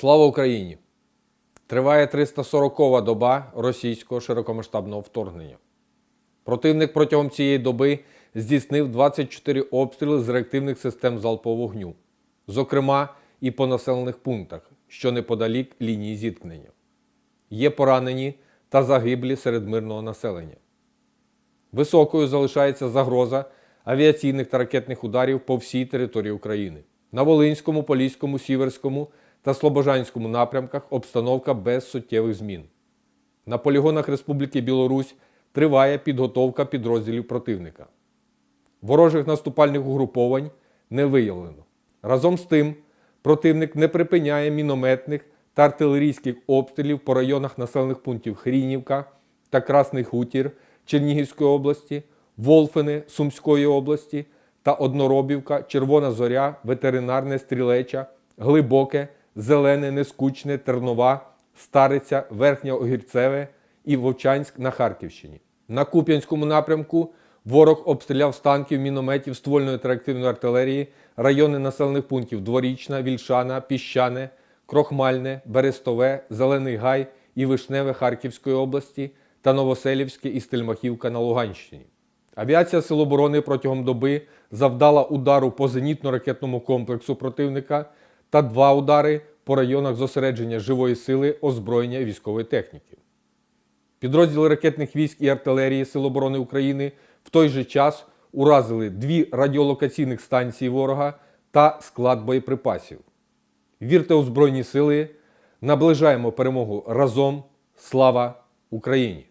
Слава Україні! Триває 340-ва доба російського широкомасштабного вторгнення. Противник протягом цієї доби здійснив 24 обстріли з реактивних систем залпового вогню, зокрема і по населених пунктах, що неподалік лінії зіткнення. Є поранені та загиблі серед мирного населення. Високою залишається загроза авіаційних та ракетних ударів по всій території України. На Волинському, Поліському, Сіверському та Слобожанському напрямках обстановка без суттєвих змін. На полігонах Республіки Білорусь триває підготовка підрозділів противника. Ворожих наступальних угруповань не виявлено. Разом з тим, противник не припиняє мінометних та артилерійських обстрілів по районах населених пунктів Хрінівка та Красний Хутір Чернігівської області, Волфини Сумської області та Одноробівка, Червона Зоря, Ветеринарне Стрілеча, Глибоке, Зелене, Нескучне, Тернова, Стариця, Верхнє Огірцеве і Вовчанськ на Харківщині. На Куп'янському напрямку ворог обстріляв з танків, мінометів, ствольної та артилерії райони населених пунктів Дворічна, Вільшана, Піщане, Крохмальне, Берестове, Зелений Гай і Вишневе Харківської області та Новоселівське і Стельмахівка на Луганщині. Авіація Сил оборони протягом доби завдала удару по зенітно-ракетному комплексу противника та два удари по районах зосередження живої сили, озброєння військової техніки. Підрозділи ракетних військ і артилерії Сил оборони України в той же час уразили дві радіолокаційних станції ворога та склад боєприпасів. Вірте у Збройні Сили, наближаємо перемогу разом. Слава Україні!